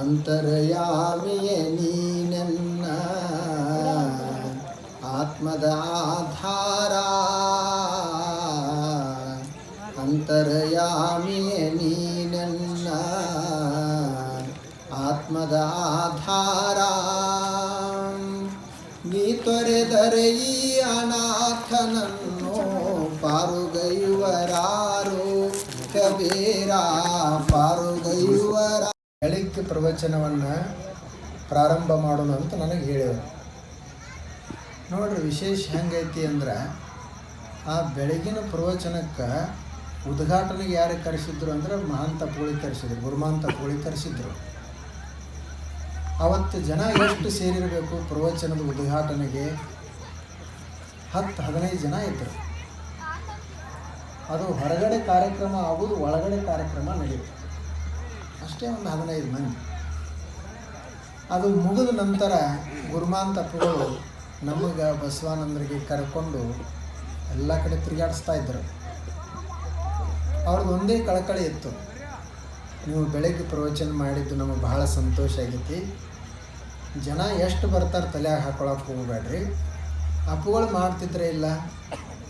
ಅಂತರ್ಯಾಮಿಯೇ ನೀನೆನ್ನ ಆತ್ಮದ ಆಧಾರ. ಅಂತರ್ಯಾಮಿಯೇ ನೀನೆನ್ನ ಆತ್ಮದ ಆಧಾರ. ನೀ ತೊರೆದರೆ ಈ ಅನಾಥನನ್ನು ಪಾರುಗೈಯುವರಾರು ಕಬೀರ ಪಾರುಗೈಯುವರ ಬೆಳಿಗ್ಗೆ ಪ್ರವಚನವನ್ನು ಪ್ರಾರಂಭ ಮಾಡೋಣ ಅಂತ ನನಗೆ ಹೇಳಿದರು. ನೋಡ್ರಿ ವಿಶೇಷ ಹೆಂಗೈತಿ ಅಂದ್ರೆ ಆ ಬೆಳಗಿನ ಪ್ರವಚನಕ್ಕೆ ಉದ್ಘಾಟನೆಗೆ ಯಾರು ಕರೆಸಿದ್ರು ಅಂದ್ರೆ ಮಹಾಂತ ಪೋಳಿ ಕರೆಸಿದ್ರು, ಗುರುಮಾಂತ ಪೋಳಿ ಕರೆಸಿದ್ರು. ಅವತ್ತು ಜನ ಎಷ್ಟು ಸೇರಿರಬೇಕು ಪ್ರವಚನದ ಉದ್ಘಾಟನೆಗೆ? ಹತ್ತು ಹದಿನೈದು ಜನ ಇದ್ದರು ಅದು ಹೊರಗಡೆ ಕಾರ್ಯಕ್ರಮ ಆಗೋದು ಒಳಗಡೆ ಕಾರ್ಯಕ್ರಮ ನಡೆಯುತ್ತೆ ಅಷ್ಟೇ ಒಂದು ಹದಿನೈದು ಮಂದಿ. ಅದು ಮುಗಿದ ನಂತರ ಗುರುಮಾಂತಪ್ಪಗಳು ನಮಗೆ ಬಸವಾನಂದರಿಗೆ ಕರ್ಕೊಂಡು ಎಲ್ಲ ಕಡೆ ತಿರುಗಾಡಿಸ್ತಾ ಇದ್ದರು. ಅವ್ರದ್ದು ಒಂದೇ ಕಳಕಳಿ ಇತ್ತು. ನೀವು ಬೆಳಗ್ಗೆ ಪ್ರವಚನ ಮಾಡಿದ್ದು ನಮಗೆ ಬಹಳ ಸಂತೋಷ ಆಗೈತಿ. ಜನ ಎಷ್ಟು ಬರ್ತಾರೆ ತಲೆಯಾಗ ಹಾಕೊಳಕ್ಕೆ ಹೋಗಬೇಡ್ರಿ. ಅಪ್ಪುಗಳು ಮಾಡ್ತಿದ್ರೆ ಇಲ್ಲ.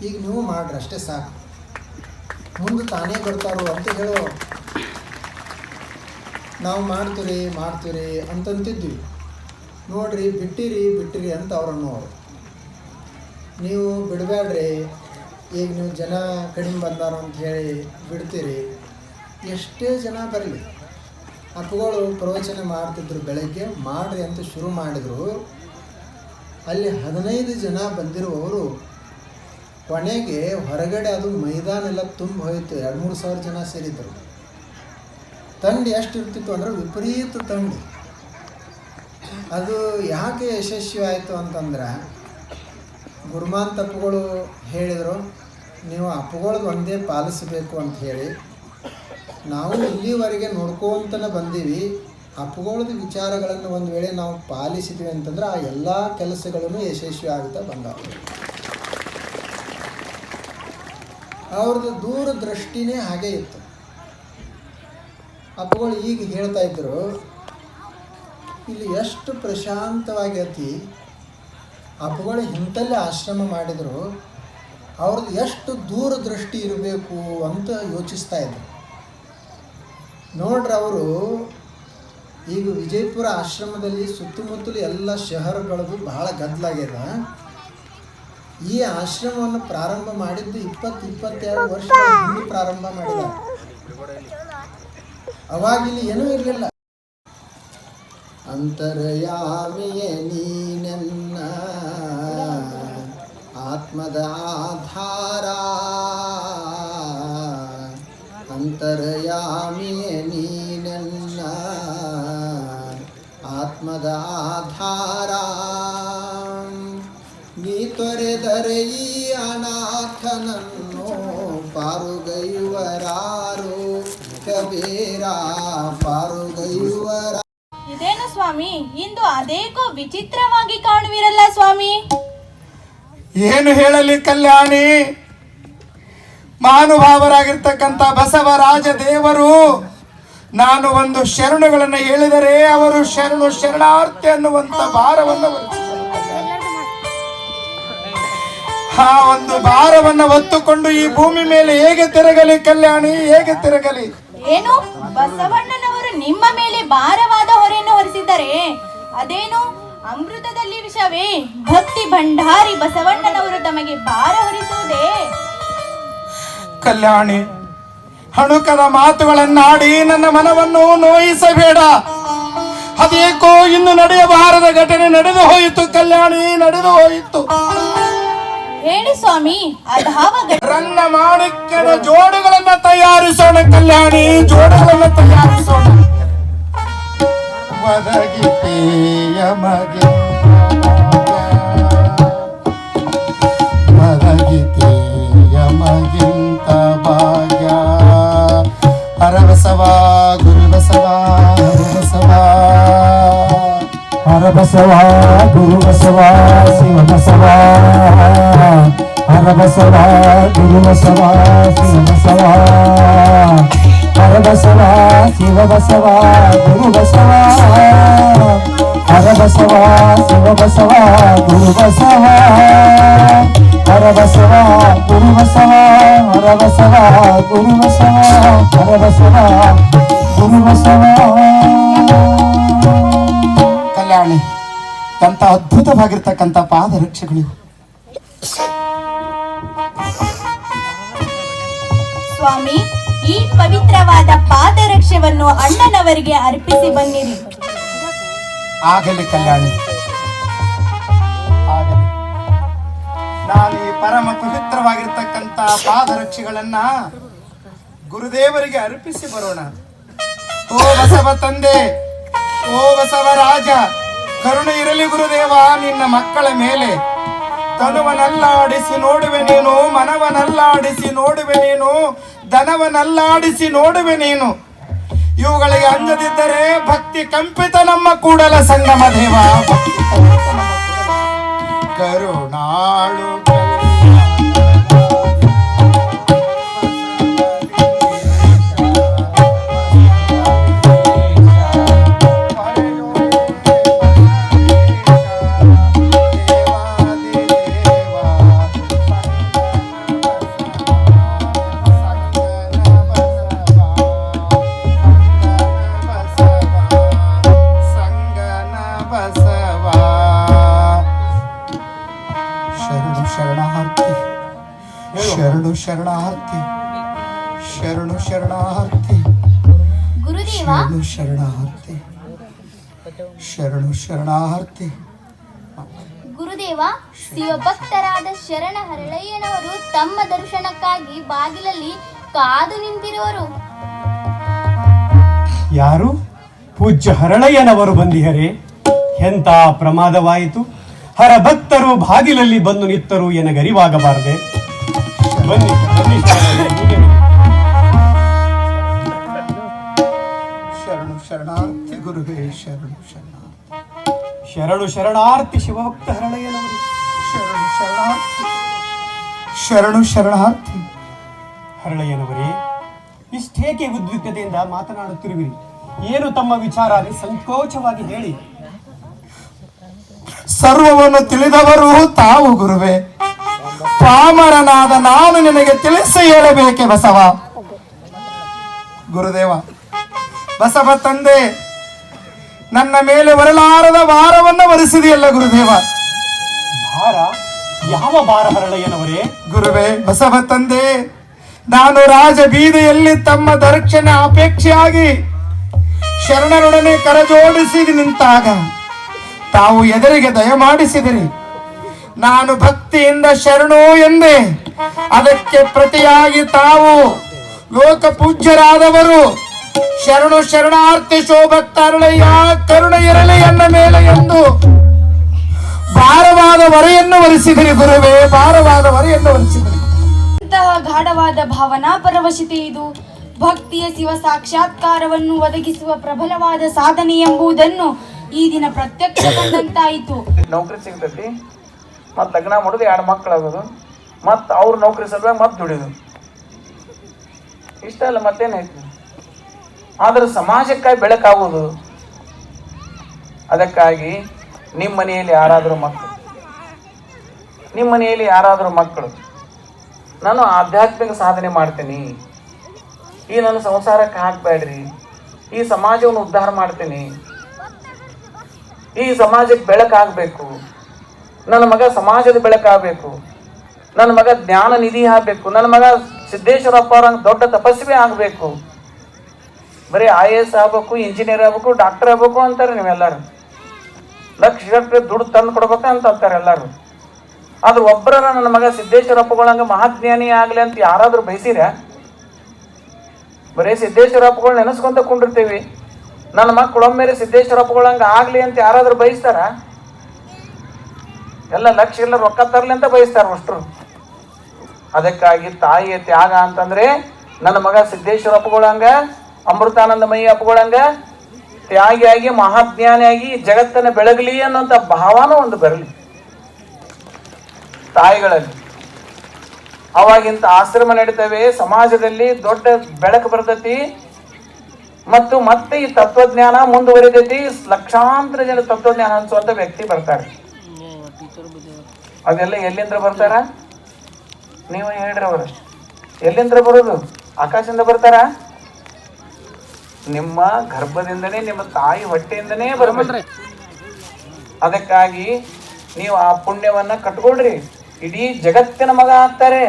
ಈಗ ನೀವು ಮಾಡ್ರಿ, ಅಷ್ಟೇ ಸಾಕು. ಮುಂದೆ ತಾನೇ ಬರ್ತಾರೋ ಅಂತ ಹೇಳೋ ನಾವು ಮಾಡ್ತೀರಿ ಮಾಡ್ತೀರಿ ಅಂತಂತಿದ್ವಿ. ನೋಡ್ರಿ, ಬಿಟ್ಟಿರಿ ಬಿಟ್ಟಿರಿ ಅಂತ ಅವ್ರನ್ನು ಅವರು ನೀವು ಬಿಡಬೇಡ್ರಿ ಈಗ ನೀವು ಜನ ಕಡಿಮೆ ಬಂದಾರ ಅಂತ ಹೇಳಿ ಬಿಡ್ತೀರಿ. ಎಷ್ಟೇ ಜನ ಬರಲಿ ಅಪ್ಪುಗಳು ಪ್ರವಚನ ಮಾಡ್ತಿದ್ರು ಬೆಳಗ್ಗೆ, ಮಾಡ್ರಿ ಅಂತ ಶುರು ಮಾಡಿದರು. ಅಲ್ಲಿ ಹದಿನೈದು ಜನ ಬಂದಿರುವವರು, ಕೊನೆಗೆ ಹೊರಗಡೆ ಅದು ಮೈದಾನ ಎಲ್ಲ ತುಂಬ ಹೋಯಿತು ಎರಡು, ಮೂರು ಸಾವಿರ ಜನ ಸೇರಿದ್ರು. ತಂಡ ಎಷ್ಟು ಇರ್ತಿತ್ತು ಅಂದ್ರೆ ವಿಪರೀತ ತಂಡ. ಅದು ಯಾಕೆ ಯಶಸ್ವಿ ಆಯಿತು ಅಂತಂದ್ರೆ, ಗುರುಮಾನ್ ತಪ್ಪುಗಳು ಹೇಳಿದರು, ನೀವು ಅಪ್ಪುಗಳದ್ದು ಒಂದೇ ಪಾಲಿಸಬೇಕು ಅಂತ ಹೇಳಿ, ನಾವು ಇಲ್ಲಿವರೆಗೆ ನೋಡ್ಕೊಂತನೇ ಬಂದೀವಿ, ಅಪ್ಪುಗಳದ ವಿಚಾರಗಳನ್ನು ಒಂದು ವೇಳೆ ನಾವು ಪಾಲಿಸಿದ್ವಿ ಅಂತಂದ್ರೆ ಆ ಎಲ್ಲ ಕೆಲಸಗಳನ್ನು ಯಶಸ್ವಿ ಆಗುತ್ತಾ ಬಂದವು. ಅವ್ರದ್ದು ದೂರದೃಷ್ಟಿನೇ ಹಾಗೆ ಇತ್ತು. ಅಪ್ಪಗಳು ಈಗ ಹೇಳ್ತಾ ಇದ್ರು, ಇಲ್ಲಿ ಎಷ್ಟು ಪ್ರಶಾಂತವಾಗೈತಿ ಅಪ್ಪಗಳು ಇಂಥಲ್ಲೇ ಆಶ್ರಮ ಮಾಡಿದರು, ಅವ್ರದ್ದು ಎಷ್ಟು ದೂರದೃಷ್ಟಿ ಇರಬೇಕು ಅಂತ ಯೋಚಿಸ್ತಾ ಇದ್ರು. ನೋಡ್ರಿ ಅವರು, ಈಗ ವಿಜಯಪುರ ಆಶ್ರಮದಲ್ಲಿ ಸುತ್ತಮುತ್ತಲು ಎಲ್ಲ ಶಹರಗಳದು ಬಹಳ ಗದ್ದಲಾಗ್ಯದ. ಈ ಆಶ್ರಮವನ್ನು ಪ್ರಾರಂಭ ಮಾಡಿದ್ದು ಇಪ್ಪತ್ತು ಇಪ್ಪತ್ತೆರಡು ವರ್ಷ ಪ್ರಾರಂಭ ಮಾಡಿದ ಅವಾಗ ಇಲ್ಲಿ ಏನೂ ಇರಲಿಲ್ಲ. ಅಂತರ್ಯಾಮಿಯೇ ನೀನೆನ್ನ ಆತ್ಮದ ಆಧಾರ. ಅಂತರ್ಯಾಮಿಯೇ ನೀನೆನ್ನ ಆತ್ಮದ ಆಧಾರ. ನೀ ತೊರೆದರೆ ಈ ಅನಾಥನನ್ನು ಪಾರುಗೈಯುವರಾರು ಕಬೀರ ಪಾರುಗೈಯುವರ ಇದೇನು ಸ್ವಾಮಿ? ಇಂದು ಅದೇಕೋ ವಿಚಿತ್ರವಾಗಿ ಕಾಣುವಿರಲ್ಲ ಸ್ವಾಮಿ? ಏನು ಹೇಳಲಿ ಕಲ್ಯಾಣಿ? ಮಹಾನುಭಾವರಾಗಿರ್ತಕ್ಕಂಥ ಬಸವರಾಜ ದೇವರು ನಾನು ಒಂದು ಶರಣುಗಳನ್ನು ಹೇಳಿದರೆ ಅವರು ಶರಣು ಶರಣಾರ್ಥಿ ಅನ್ನುವಂಥ ಭಾರವನ್ನು. ಆ ಒಂದು ಭಾರವನ್ನು ಹೊತ್ತುಕೊಂಡು ಈ ಭೂಮಿ ಮೇಲೆ ಹೇಗೆ ತಿರುಗಲಿ ಕಲ್ಯಾಣಿ? ಹೇಗೆ ತಿರುಗಲಿ? ಏನು? ಬಸವಣ್ಣನವರು ನಿಮ್ಮ ಮೇಲೆ ಭಾರವಾದ ಹೊರೆಯನ್ನು ಹೊರಿಸಿದ್ದಾರೆ. ಅದೇನು? ಅಮೃತದಲ್ಲಿ ವಿಷವೇ. ಭಕ್ತಿ ಭಂಡಾರಿ ಬಸವಣ್ಣನವರು ತಮಗೆ ಭಾರ ಹೊರಿಸುವುದೇ. ಕಲ್ಯಾಣಿ ಹಣುಕದ ಮಾತುಗಳನ್ನಾಡಿ ನನ್ನ ಮನವನ್ನು ನೋಯಿಸಬೇಡ. ಅದೇಕೋ ಇನ್ನು ನಡೆಯಬಾರದ ಘಟನೆ ನಡೆದು ಹೋಯಿತು ಕಲ್ಯಾಣಿ, ನಡೆದು ಹೋಯಿತು. ಹೇಳಿ ಸ್ವಾಮಿ ರಂಗ ಮಾಣಿಕ್ಯದ ಜೋಡುಗಳನ್ನ ತಯಾರಿಸೋಣ ಕಲ್ಯಾಣಿ ಜೋಡುಗಳನ್ನ ತಯಾರಿಸೋಣ. ಒದಗಿತೀಯ ಮಗೆ. ಹರಬಸವ ಗುರುಬಸವ ಶಿವಬಸವ ಹರಬಸವ ಗುರುಬಸವ ಶಿವಬಸವ ಹರ ಬಸವ ಶಿವ ಬಸವ ಗುರು ಬಸವ ಹರ ಬಸವ ಶಿವ ಬಸವ ಗುರು ಬಸವ ಹರ ಬಸವ ಗುರು ಬಸವ ಹರ ಬಸವ ಗುರು ಬಸವ ಹರ ಬಸವ ಗುರು ಎಂತ ಅದ್ಭುತವಾಗಿರ್ತಕ್ಕಂಥ ಪಾದರಕ್ಷೆಗಳು. ಸ್ವಾಮಿ ಈ ಪವಿತ್ರವಾದ ಪಾದರಕ್ಷೆಯನ್ನು ಅಣ್ಣನವರಿಗೆ ಅರ್ಪಿಸಿ ಬನ್ನಿರಿ. ಆಗಲಿ ಕಲ್ಯಾಣಿ. ನಾನು ಈ ಪರಮ ಪವಿತ್ರವಾಗಿರ್ತಕ್ಕಂಥ ಪಾದರಕ್ಷೆಗಳನ್ನ ಗುರುದೇವರಿಗೆ ಅರ್ಪಿಸಿ ಬರೋಣ. ಓ ಬಸವ ತಂದೆ ಓ ಬಸವ ರಾಜ ಕರುಣೆ ಇರಲಿ ಗುರುದೇವ, ನಿನ್ನ ಮಕ್ಕಳ ಮೇಲೆ. ತನುವನಲ್ಲಾಡಿಸಿ ನೋಡುವೆ ನೀನು, ಮನವನಲ್ಲಾಡಿಸಿ ನೋಡುವೆ ನೀನು ದನವನಲ್ಲಾಡಿಸಿ ನೋಡುವೆ ನೀನು. ಇವುಗಳಿಗೆ ಅಂಜದಿದ್ದರೆ ಭಕ್ತಿ ಕಂಪಿತ ನಮ್ಮ ಕೂಡಲ ಸಂಗಮ ದೇವ. ಕರುಣಾಳು ಶರಣು ಶರಣಾರ್ಥಿ ಶರಣು ಶರಣಾರ್ಥಿ ಶರಣು ಶರಣಾರ್ಥಿ ಶರಣು ಶರಣಾರ್ಥಿ ಗುರುದೇವ ಶಿವಭಕ್ತರಾದ ಶರಣ ಹರಳಯ್ಯನವರು ತಮ್ಮ ದರ್ಶನಕ್ಕಾಗಿ ಬಾಗಿಲಲ್ಲಿ ಕಾದು ನಿಂತಿರುವರು ಯಾರು? ಪೂಜ್ಯ ಹರಳಯ್ಯನವರು ಬಂದಿಹರೆ. ಎಂತ ಪ್ರಮಾದವಾಯಿತು. ಹರಭಕ್ತರು ಬಾಗಿಲಲ್ಲಿ ಬಂದು ನಿತ್ತರು ಎನಗರಿವಾಗಬಾರದೆ. ಬನ್ನಿ ಬನ್ನಿ. ಶರಣು ಶರಣಾರ್ಥಿ ಗುರುವೇ ಶರಣು ಶರಣಾರ್ಥಿ. ಶರಣು ಶರಣಾರ್ಥಿ ಶಿವಭಕ್ತ ಹರಳಯ್ಯನವರು. ಶರಣು ಶರಣಾರ್ಥಿ. ಶರಣು ಶರಣಾರ್ಥಿ. ಹರಳಯ್ಯನವರೇ ಇಷ್ಟೇಕೆ ಉದ್ವಿಗ್ನತೆಯಿಂದ ಮಾತನಾಡುತ್ತಿರುವಿರಿ? ಏನು ತಮ್ಮ ವಿಚಾರ ಸಂಕೋಚವಾಗಿ ಹೇಳಿ? ಸರ್ವವನ್ನು ತಿಳಿದವರು ತಾವು ಗುರುವೆ. ಪಾಮರನಾದ ನಾನು ನಿನಗೆ ತಿಳಿಸಿ ಹೇಳಬೇಕೆ ಬಸವ. ಗುರುದೇವ ಬಸವ ತಂದೆ ನನ್ನ ಮೇಲೆ ಬರಲಾರದ ಭಾರವನ್ನ ವರಿಸಿದೆಯಲ್ಲ ಗುರುದೇವ? ಭಾರ? ಯಾವ ಭಾರ ಹರಳಯ್ಯನವರೇ ಗುರುವೇ ಬಸವ ತಂದೆ ನಾನು ರಾಜ ಬೀದಿಯಲ್ಲಿ ತಮ್ಮ ದರ್ಶನ ಅಪೇಕ್ಷೆಯಾಗಿ ಶರಣರೊಡನೆ ಕರಜೋಡಿಸಿ ನಿಂತಾಗ ತಾವು ಎದುರಿಗೆ ದಯಮಾಡಿಸಿದಿರಿ. ನಾನು ಭಕ್ತಿಯಿಂದ ಶರಣು ಎಂದೆ. ಅದಕ್ಕೆ ಪ್ರತಿಯಾಗಿ ತಾವು ಲೋಕ ಪೂಜ್ಯರಾದವರು ಶರಣು ಶರಣಾರ್ಥಿ ಶೋಭಕ್ತರಳೆಯ ಕರುಣ ಇರಲಿ ಎನ್ನ ಮೇಲೆ ಎಂದು. ಭಾರವಾದ ವರೆಯನ್ನು ವರಿಸಿದಿರಿ ಗುರುವೇ ಭಾರವಾದ ವರೆಯನ್ನು ವರಿಸಿದಿರಿ. ಇಂತಹ ಗಾಢವಾದ ಭಾವನಾ ಪರವಶತೆ ಇದು. ಭಕ್ತಿಯ ಶಿವ ಸಾಕ್ಷಾತ್ಕಾರವನ್ನು ಒದಗಿಸುವ ಪ್ರಬಲವಾದ ಸಾಧನೆ ಎಂಬುದನ್ನು ಈ ದಿನ ಪ್ರತ್ಯಕ್ಷ ಕಂಡಂತಾಯಿತು. ನೌಕರಿ ಸಿಗ್ತೈತಿ? ಮತ್ತು ಲಗ್ನ ಮಾಡೋದು ಎರಡು ಮಕ್ಕಳು ಅದು ಮತ್ತು ಅವ್ರ ನೌಕರಿ ಸಲುವಾಗಿ ಮತ್ತೆ ದುಡಿಯೋದು. ಇಷ್ಟ ಅಲ್ಲ ಮತ್ತೇನೈತಿ ಆದ್ರೆ ಸಮಾಜಕ್ಕಾಗಿ ಬೆಳಕಾಗೋದು ಅದಕ್ಕಾಗಿ ನಿಮ್ಮ ಮನೆಯಲ್ಲಿ ಯಾರಾದರೂ ಮಕ್ಕಳು ನಿಮ್ಮ ಮನೆಯಲ್ಲಿ ಯಾರಾದರೂ ಮಕ್ಕಳು ನಾನು ಆಧ್ಯಾತ್ಮಿಕ ಸಾಧನೆ ಮಾಡ್ತೀನಿ. ಈ ನನ್ನ ಸಂಸಾರಕ್ಕೆ ಹಾಕಬೇಡ್ರಿ. ಈ ಸಮಾಜವನ್ನು ಉದ್ಧಾರ ಮಾಡ್ತೀನಿ. ಈ ಸಮಾಜಕ್ಕೆ ಬೆಳಕಾಗಬೇಕು. ನನ್ನ ಮಗ ಸಮಾಜದ ಬೆಳಕಾಗಬೇಕು ನನ್ನ ಮಗ ಜ್ಞಾನ ನಿಧಿ ಆಗಬೇಕು. ನನ್ನ ಮಗ ಸಿದ್ದೇಶ್ವರಪ್ಪ ಅವ್ರಂಗೆ ದೊಡ್ಡ ತಪಸ್ವಿ ಆಗಬೇಕು. ಬರೀ ಐ ಎ ಎಸ್ ಆಗಬೇಕು ಇಂಜಿನಿಯರ್ ಆಗಬೇಕು ಡಾಕ್ಟರ್ ಆಗಬೇಕು ಅಂತಾರೆ ನೀವೆಲ್ಲರೂ. ಲಕ್ಷ ಲಕ್ಷ ದುಡ್ಡು ತಂದು ಕೊಡ್ಬೇಕು ಅಂತ ಅಂತಾರೆ ಎಲ್ಲರೂ. ಆದ್ರೆ ಒಬ್ಬರ ನನ್ನ ಮಗ ಸಿದ್ದೇಶ್ವರಪ್ಪಗಳಂಗ ಮಹಾಜ್ಞಾನಿ ಆಗಲಿ ಅಂತ ಯಾರಾದರೂ ಬಯಸಿರ ಬರೀ ಸಿದ್ದೇಶ್ವರಪ್ಪಗಳು ನೆನೆಸ್ಕೊಂತ ಕುಂಡಿರ್ತೀವಿ. ನನ್ನ ಮಕ್ಕಳು ಒಮ್ಮೆಲೆ ಸಿದ್ದೇಶ್ವರಪ್ಪಗಳಂಗ ಆಗಲಿ ಅಂತ ಯಾರಾದರೂ ಬಯಸ್ತಾರ ಎಲ್ಲ ಲಕ್ಷ, ಎಲ್ಲ ರೊಕ್ಕ ತರಲಿ ಅಂತ ಬಯಸ್ತಾರೆ ಅಷ್ಟರು. ಅದಕ್ಕಾಗಿ ತಾಯಿಯ ತ್ಯಾಗ ಅಂತಂದ್ರೆ ನನ್ನ ಮಗ ಸಿದ್ದೇಶ್ವರ ಅಪ್ಪಗಳಂಗ ಅಮೃತಾನಂದಮಯಿ ಅಪ್ಪಗಳಂಗ, ತ್ಯಾಗಿಯಾಗಿ, ಮಹಾಜ್ಞಾನಿಯಾಗಿ ಜಗತ್ತನ್ನು ಬೆಳಗಲಿ ಅನ್ನೋಂಥ ಭಾವನೂ ಒಂದು ಬರಲಿ. ತಾಯಿಗಳಲ್ಲಿ, ಅವಾಗಿಂತ ಆಶ್ರಮ ನಡೀತವೆ, ಸಮಾಜದಲ್ಲಿ ದೊಡ್ಡ ಬೆಳಕು ಬರ್ತೈತಿ ಮತ್ತು ಮತ್ತೆ ಈ ತತ್ವಜ್ಞಾನ ಮುಂದುವರಿತೈತಿ, ಲಕ್ಷಾಂತರ ಜನ ತತ್ವಜ್ಞಾನ ಅನ್ಸುವಂಥ ವ್ಯಕ್ತಿ ಬರ್ತಾರೆ. ಅದೆಲ್ಲ ಎಲ್ಲಿಂದ ಬರ್ತಾರ? ನೀವು ಹೇಳ್ರಿ ಅವರು ಎಲ್ಲಿಂದ ಬರೋದು? ಆಕಾಶದಿಂದ ಬರ್ತಾರ? ನಿಮ್ಮ ಗರ್ಭದಿಂದನೇ ನಿಮ್ಮ ತಾಯಿ ಹೊಟ್ಟೆಯಿಂದನೇ ಬರ್ಬೇಕು. ಅದಕ್ಕಾಗಿ ನೀವು ಆ ಪುಣ್ಯವನ್ನ ಕಟ್ಕೊಳ್ರಿ. ಇಡೀ ಜಗತ್ತಿನ ಮಗ ಆಗ್ತಾರೆ.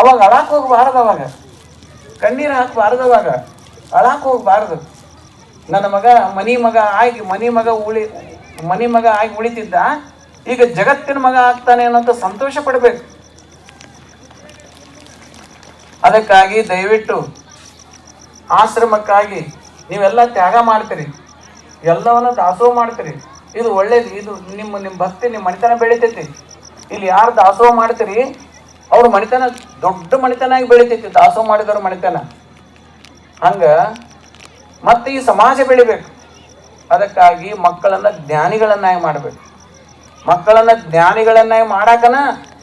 ಅವಾಗ ಅಳಾಕ್ ಹೋಗ್ಬಾರ್ದು ಅವಾಗ. ಕಣ್ಣೀರು ಹಾಕಬಾರ್ದು ಅವಾಗ. ಅಳಾಕ್ ಹೋಗ್ಬಾರ್ದು. ನನ್ನ ಮಗ ಮನಿ ಮಗ ಆಗಿ ಮನಿ ಮಗ ಉಳಿ ಮನಿ ಮಗ ಆಗಿ ಉಳಿತಿದ್ದ ಈಗ ಜಗತ್ತಿನ ಮಗ ಆಗ್ತಾನೆ ಅನ್ನೋಂಥ ಸಂತೋಷ ಪಡಬೇಕು. ಅದಕ್ಕಾಗಿ ದಯವಿಟ್ಟು ಆಶ್ರಮಕ್ಕಾಗಿ ನೀವೆಲ್ಲ ತ್ಯಾಗ ಮಾಡ್ತೀರಿ. ಎಲ್ಲವನ್ನು ದಾಸೋಹ ಮಾಡ್ತೀರಿ. ಇದು ಒಳ್ಳೇದು. ಇದು ನಿಮ್ಮ ನಿಮ್ಮ ಭಕ್ತಿ, ನಿಮ್ಮ ಮಣಿತನ ಬೆಳಿತೈತಿ. ಇಲ್ಲಿ ಯಾರು ದಾಸೋಹ ಮಾಡ್ತೀರಿ? ಅವ್ರ ಮಣಿತನ ದೊಡ್ಡ ಮಣಿತನಾಗಿ ಬೆಳಿತೈತಿ. ದಾಸೋಹ ಮಾಡಿದವ್ರ ಮಣಿತನ ಹಂಗೆ ಮತ್ತೆ ಈ ಸಮಾಜ ಬೆಳಿಬೇಕು. ಅದಕ್ಕಾಗಿ ಮಕ್ಕಳನ್ನು ಜ್ಞಾನಿಗಳನ್ನಾಗಿ ಮಾಡಬೇಕು. ಮಕ್ಕಳನ್ನ ಜ್ಞಾನಿಗಳನ್ನಾಗಿ ಮಾಡಾಕನ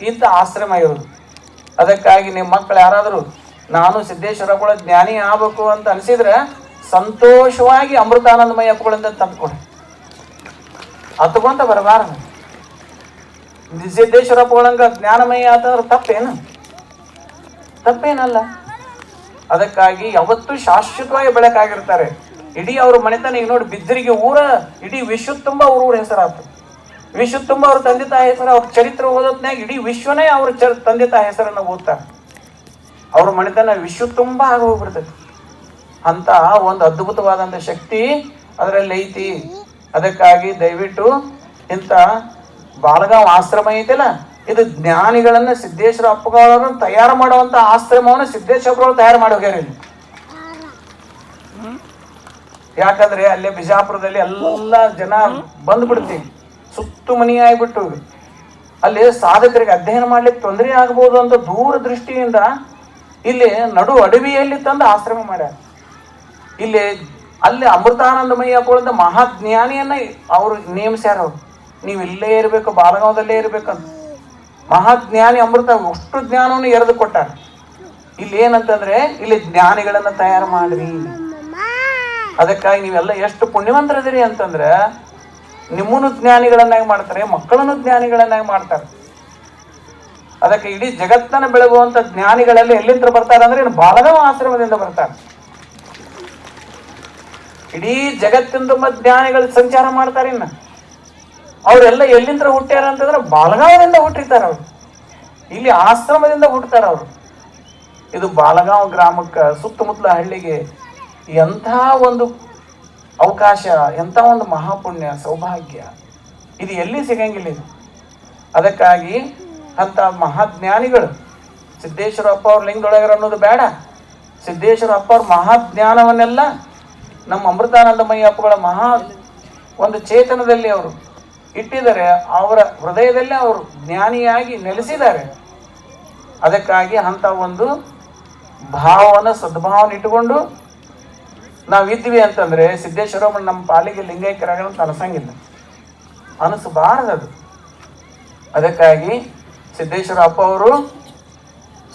ಇಂಥ ಆಶ್ರಮ ಇರೋದು. ಅದಕ್ಕಾಗಿ ನಿಮ್ಮ ಮಕ್ಕಳು ಯಾರಾದರೂ, ನಾನು ಸಿದ್ದೇಶ್ವರ ಕೂಡ ಜ್ಞಾನಿ ಆಗ್ಬೇಕು ಅಂತ ಅನಿಸಿದ್ರೆ ಸಂತೋಷವಾಗಿ ಅಮೃತಾನಂದಮಯ ಅಪ್ಪಗಳಿಂದ ತಂದ್ಕೊಡಿ. ಹತ್ಕೊಂತ ಬರಬಾರದು. ಸಿದ್ದೇಶ್ವರಪ್ಪಗಳಂಗ ಜ್ಞಾನಮಯ ಅಂತಂದ್ರೆ ತಪ್ಪೇನು? ತಪ್ಪೇನಲ್ಲ. ಅದಕ್ಕಾಗಿ ಯಾವತ್ತೂ ಶಾಶ್ವತವಾಗಿ ಬೆಳಕಾಗಿರ್ತಾರೆ. ಇಡೀ ಅವ್ರ ಮನೆತನ ಈಗ ನೋಡಿ, ಬಿದ್ದರಿಗೆ ಊರ, ಇಡೀ ವಿಶ್ವ ತುಂಬ ಅವ್ರ ಊರ ವಿಶ್ವ ತುಂಬ ಅವ್ರ ತಂದೆ ತಾಯಿ ಹೆಸರು, ಅವ್ರ ಚರಿತ್ರೆ ಓದೋತ್ನಾಗ ಇಡೀ ವಿಶ್ವನೇ ಅವ್ರ ಚರ್, ತಂದೆ ತಾಯಿ ಹೆಸರನ್ನ ಓದ್ತಾರೆ. ಅವ್ರ ಮನೆತನ ವಿಶ್ವ ತುಂಬ ಆಗಿ ಹೋಗ್ಬಿಡ್ತೈತಿ ಅಂತ ಒಂದು ಅದ್ಭುತವಾದಂಥ ಶಕ್ತಿ ಅದರಲ್ಲಿ ಐತಿ. ಅದಕ್ಕಾಗಿ ದಯವಿಟ್ಟು ಇಂಥ ಬಾಲಗಾಂವ್ ಆಶ್ರಮ ಐತಿಲ್ಲ, ಇದು ಜ್ಞಾನಿಗಳನ್ನ ಸಿದ್ದೇಶ್ವರ ಅಪ್ಪಗಳವ್ರನ್ನ ತಯಾರು ಮಾಡುವಂತ ಆಶ್ರಮವನ್ನು ಸಿದ್ದೇಶ್ವರ ತಯಾರು ಮಾಡಿ ಇಲ್ಲಿ. ಯಾಕಂದ್ರೆ ಅಲ್ಲೇ ಬಿಜಾಪುರದಲ್ಲಿ ಎಲ್ಲ ಜನ ಬಂದ್ಬಿಡ್ತೀವಿ. ಸುತ್ತು ಮನಿ ಆಗ್ಬಿಟ್ಟು ಅಲ್ಲಿ ಸಾಧಕರಿಗೆ ಅಧ್ಯಯನ ಮಾಡ್ಲಿಕ್ಕೆ ತೊಂದರೆ ಆಗ್ಬೋದು ಅಂತ ದೂರ ದೃಷ್ಟಿಯಿಂದ ಇಲ್ಲಿ ನಡು ಅಡವಿಯಲ್ಲಿ ತಂದು ಆಶ್ರಮ ಮಾಡ್ಯಾರ. ಇಲ್ಲಿ ಅಲ್ಲಿ ಅಮೃತಾನಂದಮಯ್ಯ ಮಹಾ ಮಹಾಜ್ಞಾನಿಯನ್ನ ಅವರು ನೇಮಿಸ್ಯಾರ ಅವರು. ನೀವು ಇಲ್ಲೇ ಇರಬೇಕು, ಬಾಲಗಾಂವದಲ್ಲೇ ಇರ್ಬೇಕಂತ. ಮಹಾಜ್ಞಾನಿ ಅಮೃತ ಅಷ್ಟು ಜ್ಞಾನವನ್ನು ಎರೆದು ಕೊಟ್ಟಾರ. ಇಲ್ಲಿ ಏನಂತಂದ್ರೆ, ಇಲ್ಲಿ ಜ್ಞಾನಿಗಳನ್ನ ತಯಾರು ಮಾಡ್ರಿ. ಅದಕ್ಕಾಗಿ ನೀವೆಲ್ಲ ಎಷ್ಟು ಪುಣ್ಯವಂತರದಿರಿ ಅಂತಂದ್ರೆ ನಿಮ್ಮನ್ನು ಜ್ಞಾನಿಗಳನ್ನಾಗಿ ಮಾಡ್ತಾರೆ, ಮಕ್ಕಳನ್ನು ಜ್ಞಾನಿಗಳನ್ನಾಗಿ ಮಾಡ್ತಾರೆ. ಅದಕ್ಕೆ ಇಡೀ ಜಗತ್ತನ್ನ ಬೆಳಗುವಂಥ ಜ್ಞಾನಿಗಳೆಲ್ಲ ಎಲ್ಲಿಂದ ಬರ್ತಾರೆ ಅಂದ್ರೆ ಇನ್ನು ಬಾಲಗಾಂವ ಆಶ್ರಮದಿಂದ ಬರ್ತಾರೆ. ಇಡೀ ಜಗತ್ತಿನ ತುಂಬ ಜ್ಞಾನಿಗಳು ಸಂಚಾರ ಮಾಡ್ತಾರೆ ಇನ್ನ. ಅವರೆಲ್ಲ ಎಲ್ಲಿಂದ ಹುಟ್ಟ್ಯಾರ ಅಂತಂದ್ರೆ ಬಾಲಗಾವದಿಂದ ಹುಟ್ಟಿರ್ತಾರೆ ಅವರು. ಇಲ್ಲಿ ಆಶ್ರಮದಿಂದ ಹುಟ್ಟತಾರ ಅವರು. ಇದು ಬಾಲಗಾಂವ್ ಗ್ರಾಮಕ್ಕೆ ಸುತ್ತಮುತ್ತಲ ಹಳ್ಳಿಗೆ ಎಂಥ ಒಂದು ಅವಕಾಶ, ಎಂಥ ಒಂದು ಮಹಾಪುಣ್ಯ, ಸೌಭಾಗ್ಯ. ಇದು ಎಲ್ಲಿ ಸಿಗಂಗಿಲ್ಲ ಇದು. ಅದಕ್ಕಾಗಿ ಅಂತ ಮಹಾಜ್ಞಾನಿಗಳು ಸಿದ್ದೇಶ್ವರ ಅಪ್ಪ ಅವ್ರ ಲಿಂಗದೊಳಗರ ಅನ್ನೋದು ಬೇಡ. ಸಿದ್ದೇಶ್ವರ ಅಪ್ಪ ಅವ್ರ ಮಹಾಜ್ಞಾನವನ್ನೆಲ್ಲ ನಮ್ಮ ಅಮೃತಾನಂದಮಯ ಅಪ್ಪಗಳ ಮಹಾ ಒಂದು ಚೇತನದಲ್ಲಿ ಅವರು ಇಟ್ಟಿದ್ದಾರೆ. ಅವರ ಹೃದಯದಲ್ಲೇ ಅವರು ಜ್ಞಾನಿಯಾಗಿ ನೆಲೆಸಿದ್ದಾರೆ. ಅದಕ್ಕಾಗಿ ಅಂತ ಒಂದು ಭಾವನ ಸದ್ಭಾವನ ಇಟ್ಟುಕೊಂಡು ನಾವಿದ್ವಿ ಅಂತಂದ್ರೆ ಸಿದ್ದೇಶ್ವರ ನಮ್ಮ ಪಾಲಿಗೆ ಲಿಂಗೈಕ್ಯರಾಗ ಅಂತ ಅನಿಸಂಗಿಲ್ಲ ಅನಿಸಬಾರದು ಅದಕ್ಕಾಗಿ ಸಿದ್ದೇಶ್ವರ ಅಪ್ಪ ಅವರು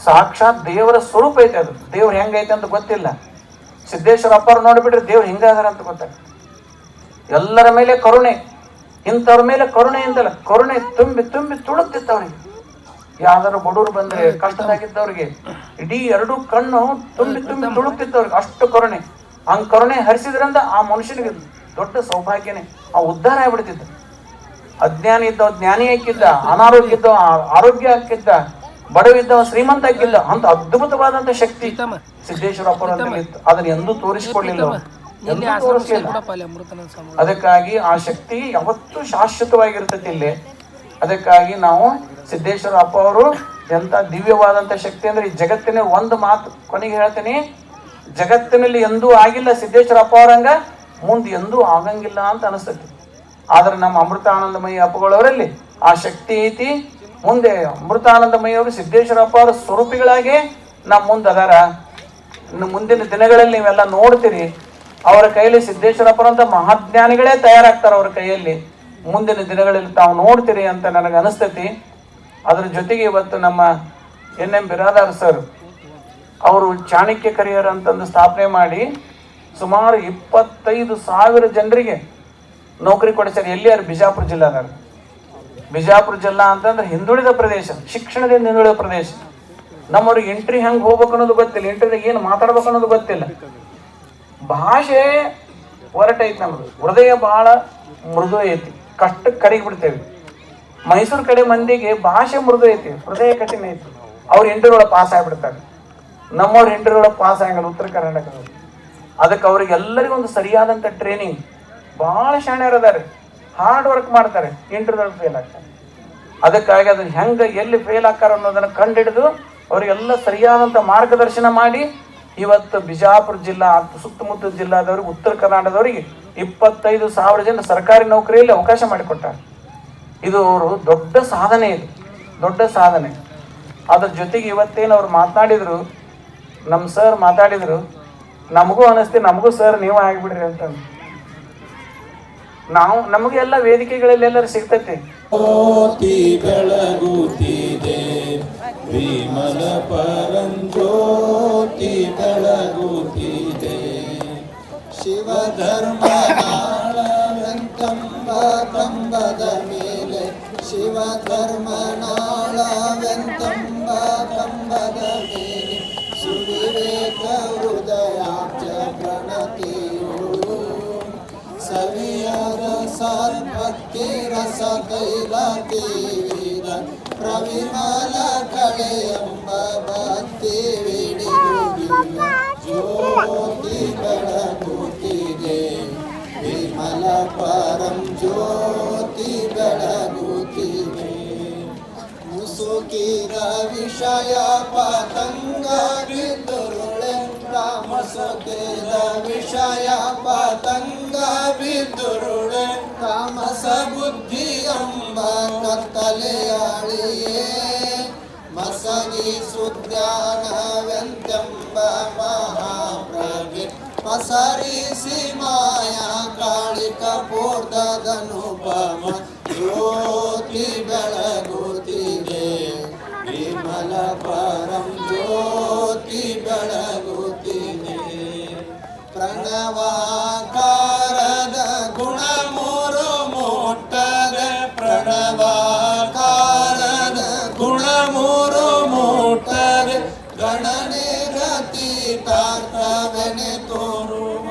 ಸಾಕ್ಷಾತ್ ದೇವರ ಸ್ವರೂಪ ಐತೆ ಅದು. ದೇವ್ರು ಹೆಂಗೈತೆ ಅಂತ ಗೊತ್ತಿಲ್ಲ. ಸಿದ್ದೇಶ್ವರ ಅಪ್ಪ ಅವ್ರು ನೋಡಿಬಿಟ್ರೆ ದೇವ್ರು ಹಿಂಗಾದಾರ ಅಂತ ಗೊತ್ತಾಗ ಎಲ್ಲರ ಮೇಲೆ ಕರುಣೆ. ಇಂಥವ್ರ ಮೇಲೆ ಕರುಣೆ ಅಂತಲ್ಲ. ಕರುಣೆ ತುಂಬಿ ತುಂಬಿ ತುಳುಕ್ತಿತ್ತು ಅವ್ರಿಗೆ. ಯಾವ್ದಾರು ಬಡವರು ಬಂದ್ರೆ ಕಷ್ಟದಾಗಿದ್ದವ್ರಿಗೆ ಇಡೀ ಎರಡು ಕಣ್ಣು ತುಂಬಿ ತುಂಬಿ ತುಳುಕ್ತಿತ್ತು ಅಷ್ಟು ಕರುಣೆ. ಹಂಗ್ ಕರುಣೆ ಹರಿಸಿದ್ರಂದ ಆ ಮನುಷ್ಯನಿಗೆ ದೊಡ್ಡ ಸೌಭಾಗ್ಯನೇ. ಆ ಉದ್ಧಾರ ಆಗ್ಬಿಡ್ತಿದ್ದ ಅಜ್ಞಾನಿ ಇದ್ದವ ಜ್ಞಾನಿ ಹಾಕಿದ್ದ ಅನಾರೋಗ್ಯ ಇದ್ದವ ಆರೋಗ್ಯ ಹಾಕಿದ್ದ ಬಡವಿದ್ದವ ಶ್ರೀಮಂತ ಹಾಕಿಲ್ಲ ಅಂತ ಅದ್ಭುತವಾದಂತ ಶಕ್ತಿ ಸಿದ್ದೇಶ್ವರ ಇತ್ತು. ಅದನ್ನ ಎಂದೂ ತೋರಿಸಿಕೊಳ್ಳಿಲ್ಲ ಅದಕ್ಕಾಗಿ ಆ ಶಕ್ತಿ ಯಾವತ್ತೂ ಶಾಶ್ವತವಾಗಿರ್ತೈತಿ ಇಲ್ಲಿ ಅದಕ್ಕಾಗಿ ನಾವು ಸಿದ್ದೇಶ್ವರ ಅಪ್ಪ ಅವರು ಎಂತ ದಿವ್ಯವಾದಂತ ಶಕ್ತಿ ಅಂದ್ರೆ ಈ ಜಗತ್ತಿನ ಒಂದು ಮಾತು ಕೊನೆಗೆ ಹೇಳ್ತೀನಿ. ಜಗತ್ತಿನಲ್ಲಿ ಎಂದೂ ಆಗಿಲ್ಲ ಸಿದ್ದೇಶ್ವರ ಅಪ್ಪ ಅವರಂಗ, ಮುಂದೆ ಎಂದೂ ಆಗಂಗಿಲ್ಲ ಅಂತ ಅನಿಸ್ತೈತಿ. ಆದ್ರೆ ನಮ್ಮ ಅಮೃತಾನಂದಮಯಿ ಅಪ್ಪಗಳವರಲ್ಲಿ ಆ ಶಕ್ತಿ ಐತಿ. ಮುಂದೆ ಅಮೃತಾನಂದಮಯಿಯವರು ಸಿದ್ದೇಶ್ವರ ಅಪ್ಪವರ ಸ್ವರೂಪಿಗಳಾಗಿ ನಮ್ಮ ಮುಂದೆ ಅದಾರ. ಮುಂದಿನ ದಿನಗಳಲ್ಲಿ ನೀವೆಲ್ಲ ನೋಡ್ತೀರಿ, ಅವರ ಕೈಯಲ್ಲಿ ಸಿದ್ದೇಶ್ವರಪ್ಪರಂತ ಮಹಾಜ್ಞಾನಿಗಳೇ ತಯಾರಾಗ್ತಾರೆ ಅವರ ಕೈಯಲ್ಲಿ. ಮುಂದಿನ ದಿನಗಳಲ್ಲಿ ತಾವು ನೋಡ್ತೀರಿ ಅಂತ ನನಗೆ ಅನಿಸ್ತೈತಿ. ಅದ್ರ ಜೊತೆಗೆ ಇವತ್ತು ನಮ್ಮ ಎನ್ ಎಂ ಬಿರಾದಾರ್ ಸರ್ ಅವರು ಚಾಣಕ್ಯ ಕರಿಯರ್ ಅಂತಂದು ಸ್ಥಾಪನೆ ಮಾಡಿ ಸುಮಾರು ಇಪ್ಪತ್ತೈದು ಸಾವಿರ ಜನರಿಗೆ ನೌಕರಿ ಕೊಡಿಸ್ತಾರೆ ಎಲ್ಲಿಯಾರು? ಬಿಜಾಪುರ ಜಿಲ್ಲಾದಾಗ ಬಿಜಾಪುರ ಜಿಲ್ಲಾ ಅಂತಂದ್ರೆ ಹಿಂದುಳಿದ ಪ್ರದೇಶ, ಶಿಕ್ಷಣದಿಂದ ಹಿಂದುಳಿದ ಪ್ರದೇಶ. ನಮ್ಮವ್ರಿಗೆ ಎಂಟ್ರಿ ಹೆಂಗೆ ಹೋಗ್ಬೇಕು ಅನ್ನೋದು ಗೊತ್ತಿಲ್ಲ. ಎಂಟ್ರಿದಾಗ ಏನು ಮಾತಾಡ್ಬೇಕು ಅನ್ನೋದು ಗೊತ್ತಿಲ್ಲ. ಭಾಷೆ ಹೊರಟೈತಿ ನಮ್ದು. ಹೃದಯ ಭಾಳ ಮೃದು ಐತಿ ಕಷ್ಟಕ್ಕೆ ಕರಿಗಿಬಿಡ್ತೇವೆ ಮೈಸೂರು ಕಡೆ ಮಂದಿಗೆ ಭಾಷೆ ಮೃದು ಐತಿ ಹೃದಯ ಕಠಿಣ ಐತಿ. ಅವ್ರು ಎಂಟ್ರಿ ಒಳಗೆ ಪಾಸ್ ಆಗ್ಬಿಡ್ತಾರೆ. ನಮ್ಮವ್ರು ಇಂಟರ್ವ್ಯೂ ಪಾಸ್ ಆಗಲ್ಲ ಉತ್ತರ ಕರ್ನಾಟಕದವ್ರು. ಅದಕ್ಕೆ ಅವ್ರಿಗೆ ಎಲ್ಲರಿಗೂ ಒಂದು ಸರಿಯಾದಂಥ ಟ್ರೈನಿಂಗ್ ಭಾಳ ಶಾಣ್ಯರು ಅದಾರೆ ಹಾರ್ಡ್ ವರ್ಕ್ ಮಾಡ್ತಾರೆ. ಇಂಟರ್ವ್ಯೂ ಫೇಲ್ ಆಗ್ತಾರೆ. ಅದಕ್ಕಾಗಿ ಅದನ್ನು ಹೆಂಗೆ ಎಲ್ಲಿ ಫೇಲ್ ಆಕಾರ ಅನ್ನೋದನ್ನು ಕಂಡುಹಿಡಿದು ಅವರಿಗೆಲ್ಲ ಸರಿಯಾದಂಥ ಮಾರ್ಗದರ್ಶನ ಮಾಡಿ ಇವತ್ತು ಬಿಜಾಪುರ ಜಿಲ್ಲಾ ಮತ್ತು ಸುತ್ತಮುತ್ತ ಜಿಲ್ಲಾದವ್ರಿಗೆ ಉತ್ತರ ಕರ್ನಾಟಕದವರಿಗೆ ಇಪ್ಪತ್ತೈದು ಸಾವಿರ ಜನ ಸರ್ಕಾರಿ ನೌಕರಿಯಲ್ಲಿ ಅವಕಾಶ ಮಾಡಿಕೊಟ್ಟಾರೆ. ಇದು ಅವರು ದೊಡ್ಡ ಸಾಧನೆ ಇದು. ದೊಡ್ಡ ಸಾಧನೆ. ಅದ್ರ ಜೊತೆಗೆ ಇವತ್ತೇನು ಅವ್ರು ಮಾತನಾಡಿದ್ರು ನಮ್ಮ ಸರ್ ಮಾತಾಡಿದ್ರು, ನಮಗೂ ಅನಿಸ್ತಿ, ನಮಗೂ ಸರ್ ನೀವು ಆಗಿಬಿಡ್ರಿ ಅಂತ. ನಾವು, ನಮಗೆ ಎಲ್ಲ ವೇದಿಕೆಗಳಲ್ಲಿ ಎಲ್ಲರೂ ಸಿಗ್ತೈತಿ ಬೆಳಗುತ್ತಿದೆ, ವಿಮಲ ಪರಂಜ್ಯೋತಿ ಬೆಳಗುತ್ತಿದೆ. ಶಿವಧರ್ಮ ಕಂಬದ ಮೇಲೆ ಶಿವಧರ್ಮ ರಸ ತೈಲ ತೀವಿದ ಪ್ರವಿಮಲ ಕಳೆಯಂಬ ಭಕ್ತಿ ವಿಡಿಯುಗಿಲ್ಲ ಜ್ಯೋತಿ ಬೆಳಗುತ್ತಿದೆ ವಿಮಲ ಪರಂ ಜ್ಯೋತಿ ಬೆಳಗುತ್ತಿದೆ ಮುಸುಕಿದ ವಿಷಯ ಪತಂಗ ಬಿದ್ದುರುಳೆ ರಾಮಸುಕಿದ ವಿಷಯ ಪತಂಗ ಬಿದ್ದುರುಳೆ ತಾಮಸ ಬುದ್ಧಿ ಎಂಬ ಕತ್ತಲೆಯಾಳಿಯೇ ಮಸಗಿ ಸುಜ್ಞಾನವೆಂತೆಂಬ ಮಹಾಪ್ರಭೆ ಪಸರಿಸಿ ಮಾಯಾ ಕಾಳಿಕ ಪೂರ್ಧದನುಪಮ ಜ್ಯೋತಿ ಬೆಳಗುತ್ತಿದೆ ವಿಮಲ ಪರಂ ಜ್ಯೋತಿ ಬೆಳಗುತ್ತಿದೆ ಪ್ರಣವಾಕಾರದ ಗುಣ ಮೂರು ಮುಟ್ಟದೆ ಪ್ರಣವಾಕಾರದ ಗುಣ ಮೂರು ಮುಟ್ಟದೆ ಗಣನೆ ಗತಿತಾರ್ಥವೆನೆ ತೋರುವ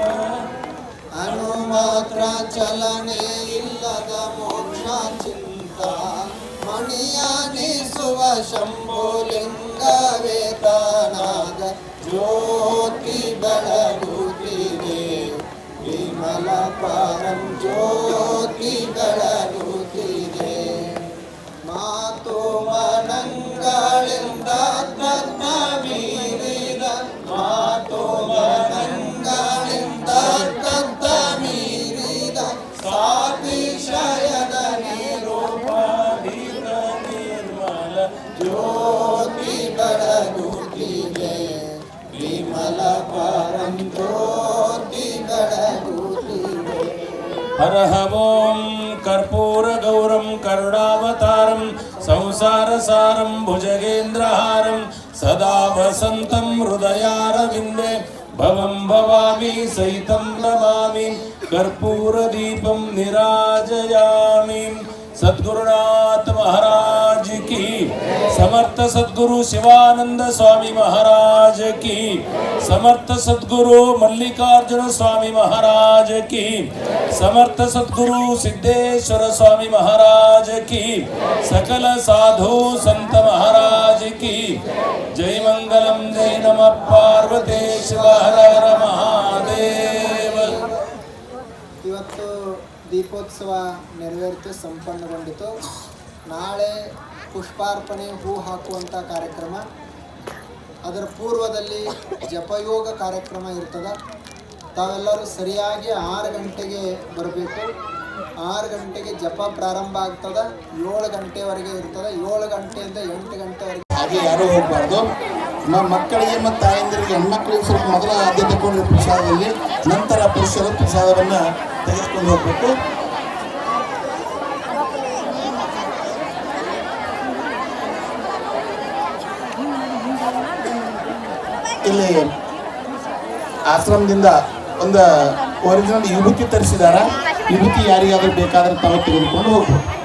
ಅನುಮಾತ್ರ ಚಲನೆ ಇಲ್ಲದ ಮೋಕ್ಷ ಚಿಂತ ಮಣಿಯಾನಿಸುವ ಶಂಭುಲಿಂಗವೇ ಜ್ಯೋತಿ ಬೆಳಗುತ್ತಿದೆ ಮಾತು ಮನಂಗಳಿಂದ ತನ್ನ ಮೀರಿದ ಮಾತು ಮನಂಗಳಿಂದ ತನ್ನ ಮೀರಿದ ಸಾತಿಶಯದ ನಿರೂಪಾಧಿಕ ನಿರ್ಮಲ ಜ್ಯೋತಿ ಬೆಳಗುತ್ತಿದೆ. ವಿಮಲ ಪರಂ ಜ್ಯೋತಿ ಬೆಳಗುತ್ತಿದೆ. भुजगेन्द्रहारं भुजगेन्द्रहारं सदा वसन्तं हृदयारविन्दे भवं भवामि सहितं नमामि कर्पूरदीपं निराजयामि सद्गुरुनाथ महाराज ಸಮರ್ಥ ಸದ್ಗುರು ಶಿವಾನಂದ ಸ್ವಾಮಿ ಮಹಾರಾಜ ಕಿ. ಸಮರ್ಥ ಸದ್ಗುರು ಮಲ್ಲಿಕಾರ್ಜುನ ಸ್ವಾಮಿ ಮಹಾರಾಜ ಕಿ. ಸಮರ್ಥ ಸದ್ಗುರು ಸಿದ್ದೇಶ್ವರ ಸ್ವಾಮಿ ಮಹಾರಾಜ ಕಿ. ಸಕಲ ಸಾಧು ಸಂತ ಮಹಾರಾಜ ಕಿ. ಜೈ ಮಂಗಲಂ, ಜೈ ನಮ. ಪಾರ್ವತೇ ಶಿವ ಹರ ಹರ ಮಹಾದೇವ. ಇವತ್ತು ದೀಪೋತ್ಸವ ನೆರವೇರಿತು, ಸಂಪನ್ನಗೊಂಡಿತು. ನಾಳೆ ಪುಷ್ಪಾರ್ಪಣೆ ಹೂ ಹಾಕುವಂಥ ಕಾರ್ಯಕ್ರಮ. ಅದರ ಪೂರ್ವದಲ್ಲಿ ಜಪಯೋಗ ಕಾರ್ಯಕ್ರಮ ಇರ್ತದೆ. ತಾವೆಲ್ಲರೂ ಸರಿಯಾಗಿ ಆರು ಗಂಟೆಗೆ ಬರಬೇಕು. ಆರು ಗಂಟೆಗೆ ಜಪ ಪ್ರಾರಂಭ ಆಗ್ತದೆ. ಏಳು ಗಂಟೆವರೆಗೆ ಇರ್ತದೆ. ಏಳು ಗಂಟೆಯಿಂದ ಎಂಟು ಗಂಟೆವರೆಗೆ. ಹಾಗೆ ಯಾರೂ ಹೋಗಬಾರ್ದು. ನಮ್ಮ ಮಕ್ಕಳಿಗೆ ಮತ್ತು ತಾಯಂದಿರಿಗೆ, ಹೆಣ್ಮಕ್ಳಿಗೆ ಸ್ವಲ್ಪ ಮೊದಲ ಆದ್ಯತೆ ಕೊಡಿ ಪ್ರಸಾದದಲ್ಲಿ, ನಂತರ ಪುರುಷರು ಪ್ರಸಾದವನ್ನು ತೆಗೆದುಕೊಂಡು ಹೋಗಬೇಕು. ಇಲ್ಲಿ ಆಶ್ರಮದಿಂದ ಒಂದು ಒರಿಜಿನಲ್ ವಿಭೂತಿ ತರಿಸಿದಾರ ವಿಭೂತಿ ಯಾರಿಗಾದ್ರೂ ಬೇಕಾದ್ರೆ ತಾವು ತೆಗೆದುಕೊಂಡು ಹೋಗ್ಬೋದು